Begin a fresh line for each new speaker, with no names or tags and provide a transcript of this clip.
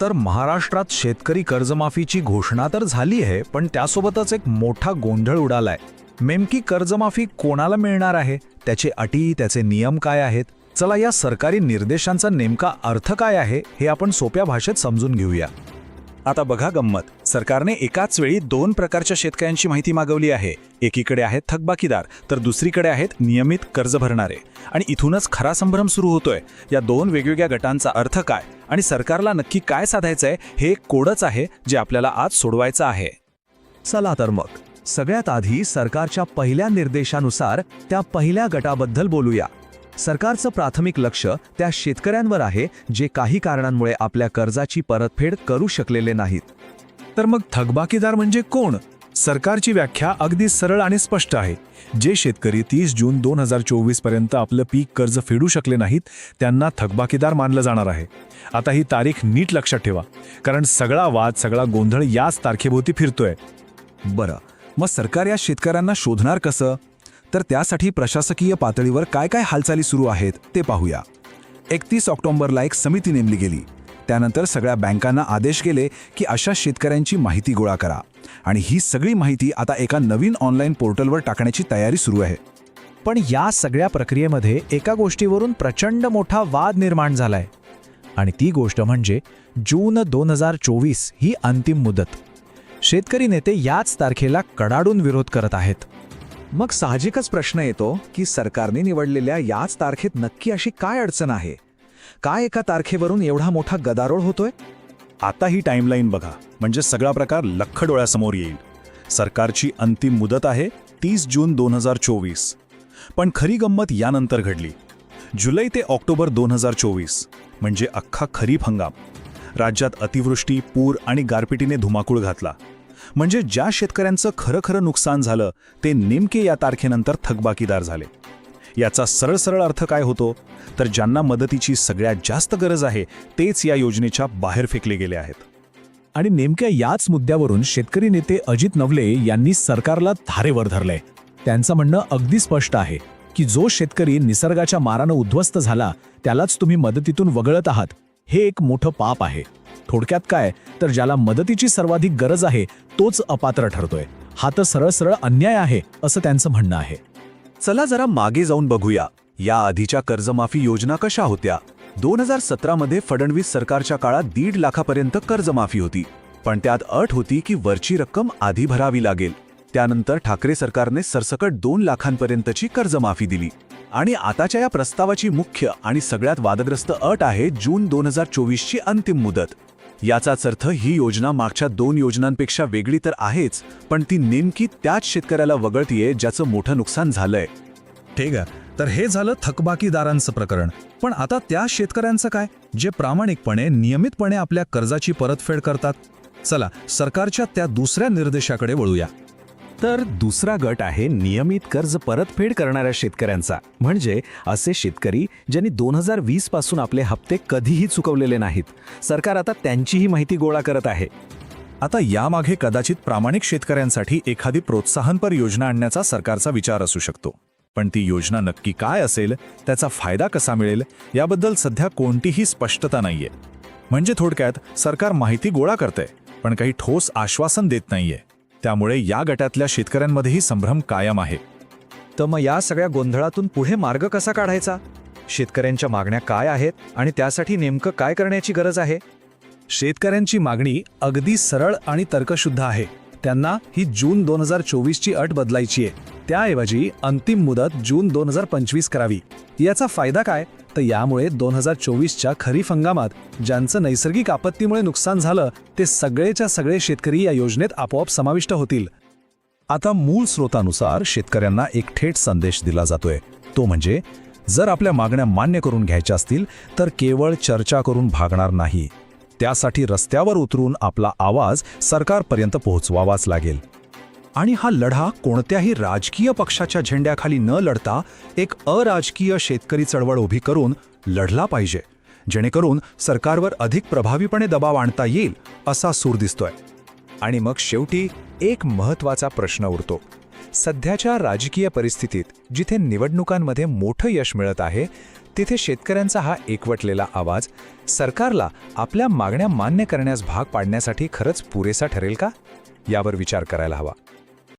तर महाराष्ट्रात शेतकरी कर्जमाफीची घोषणा तर झाली आहे पण त्यासोबतच एक मोठा गोंधळ उडालाय. नेमकी कर्जमाफी कोणाला मिळणार आहे? त्याचे अटी त्याचे नियम काय आहेत? चला या सरकारी निर्देशांचा नेमका अर्थ काय आहे हे आपण सोप्या भाषेत समजून घेऊया. आता बघा गंमत. सरकारने एकाच वेळी दोन प्रकारच्या शेतकऱ्यांची माहिती मागवली आहे. एकीकडे आहेत थकबाकीदार तर दुसरीकडे आहेत नियमित कर्ज भरणारे. आणि इथूनच खरा संभ्रम सुरू होतोय. या दोन वेगवेगळ्या गटांचा अर्थ काय? आणि सरकारला नक्की काय साधायचंय हे एक कोडच आहे जे आपल्याला आज सोडवायचं आहे.
चला तर मग सगळ्यात आधी सरकारच्या पहिल्या निर्देशानुसार त्या पहिल्या गटाबद्दल बोलूया. सरकारचं प्राथमिक लक्ष त्या शेतकऱ्यांवर आहे जे काही कारणांमुळे आपल्या कर्जाची परतफेड करू शकलेले नाहीत.
तर मग थकबाकीदार म्हणजे कोण? सरकारची व्याख्या अगदी सरळ आणि स्पष्ट आहे. जे शेतकरी तीस जून दोन हजार चोवीसपर्यंत आपलं पीक कर्ज फेडू शकले नाहीत त्यांना थकबाकीदार मानलं जाणार आहे. आता ही तारीख नीट लक्षात ठेवा. कारण सगळा वाद सगळा गोंधळ याच तारखेभोवती फिरतोय.
बरं मग सरकार या शेतकऱ्यांना शोधणार कसं? तर त्यासाठी प्रशासकीय पातळीवर काय काय हालचाली सुरू आहेत ते पाहूया. एकतीस ऑक्टोबरला एक समिती नेमली गेली. त्यानंतर सगळ्या बँकांना आदेश गेले की अशा शेतकऱ्यांची माहिती गोळा करा. आणि ही सगळी माहिती आता एका नवीन ऑनलाईन पोर्टलवर टाकण्याची तयारी सुरू आहे.
पण या सगळ्या प्रक्रियेमध्ये एका गोष्टीवरून प्रचंड मोठा वाद निर्माण झालाय. आणि ती गोष्ट म्हणजे जून दोन हजार चोवीस ही अंतिम मुदत. शेतकरी नेते याच तारखेला कडाडून विरोध करत आहेत.
मग साहजिकच प्रश्न येतो की सरकारने निवडलेल्या याच तारखेत नक्की अशी काय अडचण आहे? काय एका तारखेवरून एवढा मोठा गदारोळ होतोय?
आता ही टाईमलाईन बघा म्हणजे सगळा प्रकार लख्ख डोळ्यासमोर येईल. सरकारची अंतिम मुदत आहे तीस जून दोन हजार चोवीस. पण खरी गंमत यानंतर घडली. जुलै ते ऑक्टोबर दोन हजार चोवीस म्हणजे अख्खा खरीप हंगाम. राज्यात अतिवृष्टी पूर आणि गारपिटीने धुमाकूळ घातला. म्हणजे ज्या शेतकऱ्यांचं खरं खरं नुकसान झालं ते नेमके या तारखेनंतर थकबाकीदार झाले. याचा सरळ सरळ अर्थ काय होतो? तर ज्यांना मदतीची सगळ्यात जास्त गरज आहे तेच या योजनेच्या बाहेर फेकले गेले आहेत.
आणि नेमक्या याच मुद्द्यावरून शेतकरी नेते अजित नवले यांनी सरकारला धारेवर धरलंय. त्यांचं म्हणणं अगदी स्पष्ट आहे. की जो शेतकरी निसर्गाच्या मारानं उद्ध्वस्त झाला त्यालाच तुम्ही मदतीतून वगळत आहात. हे एक मोठं पाप आहे. थोडक्यात काय? तर ज्याला मदतीची सर्वाधिक गरज आहे तोच अपात्र ठरतोय. हा तर सरळ सरळ अन्याय आहे असं त्यांचं म्हणणं आहे.
चला जरा मागे जाऊन बघूया. या आधीच्या कर्जमाफी योजना कशा होत्या? दोन हजार सतरामध्ये फडणवीस सरकारच्या काळात दीड लाखापर्यंत कर्जमाफी होती. पण त्यात अट होती की वरची रक्कम आधी भरावी लागेल. त्यानंतर ठाकरे सरकारने सरसकट दोन लाखांपर्यंतची कर्जमाफी दिली. आणि आताच्या या प्रस्तावाची मुख्य आणि सगळ्यात वादग्रस्त अट आहे जून दोन हजार चोवीसची अंतिम मुदत. याचाच अर्थ ही योजना मागच्या दोन योजनांपेक्षा वेगळी तर आहेच पण ती नेमकी त्याच शेतकऱ्याला वगळतीये ज्याचं मोठं नुकसान झालंय.
ठीक आहे तर हे झालं थकबाकीदारांचं प्रकरण. पण आता त्या शेतकऱ्यांचं काय? जे प्रामाणिकपणे नियमितपणे आपल्या कर्जाची परतफेड करतात. चला सरकारच्या त्या दुसऱ्या निर्देशाकडे वळूया.
तर दुसरा गट आहे नियमित कर्ज परतफेड करणाऱ्या शेतकऱ्यांचा. म्हणजे असे शेतकरी ज्यांनी दोन हजार वीसपासून आपले हप्ते कधीही चुकवलेले नाहीत. सरकार आता त्यांचीही माहिती गोळा करत आहे.
आता यामागे कदाचित प्रामाणिक शेतकऱ्यांसाठी एखादी प्रोत्साहनपर योजना आणण्याचा सरकारचा विचार असू शकतो. पण ती योजना नक्की काय असेल त्याचा फायदा कसा मिळेल याबद्दल सध्या कोणतीही स्पष्टता नाहीये. म्हणजे थोडक्यात सरकार माहिती गोळा करते पण काही ठोस आश्वासन देत नाहीये. त्यामुळे या गटातल्या शेतकऱ्यांमध्येही संभ्रम कायम आहे.
तर मग या सगळ्या गोंधळातून पुढे मार्ग कसा काढायचा? शेतकऱ्यांच्या मागण्या काय आहेत आणि त्यासाठी नेमकं काय करण्याची गरज आहे?
शेतकऱ्यांची मागणी अगदी सरळ आणि तर्कशुद्ध आहे. त्यांना ही जून दोन हजार चोवीसची अट बदलायची आहे. त्याऐवजी अंतिम मुदत जून दोन हजार पंचवीस करावी. याचा फायदा काय? तर यामुळे दोन हजार चोवीसच्या खरीप हंगामात ज्यांचं नैसर्गिक आपत्तीमुळे नुकसान झालं ते सगळेच्या सगळे शेतकरी या योजनेत आपोआप समाविष्ट होतील. आता मूळ स्रोतानुसार शेतकऱ्यांना एक थेट संदेश दिला जातोय. तो म्हणजे जर आपल्या मागण्या मान्य करून घ्यायच्या असतील तर केवळ चर्चा करून भागणार नाही. त्यासाठी रस्त्यावर उतरून आपला आवाज सरकारपर्यंत पोहोचवावाच लागेल. आणि हा लढा कोणत्याही राजकीय पक्षाच्या झेंड्याखाली न लढता एक अराजकीय शेतकरी चळवळ उभी करून लढला पाहिजे जेणेकरून सरकारवर अधिक प्रभावीपणे दबाव आणता येईल असा सूर दिसतोय.
आणि मग शेवटी एक महत्त्वाचा प्रश्न उरतो. सध्याच्या राजकीय परिस्थितीत जिथे निवडणुकांमध्ये मोठं यश मिळत आहे
तिथे शेतकऱ्यांचा हा एकवटलेला आवाज सरकारला आपल्या मागण्या मान्य करण्यास भाग पाडण्यासाठी खरंच पुरेसा ठरेल का? यावर विचार करायला हवा.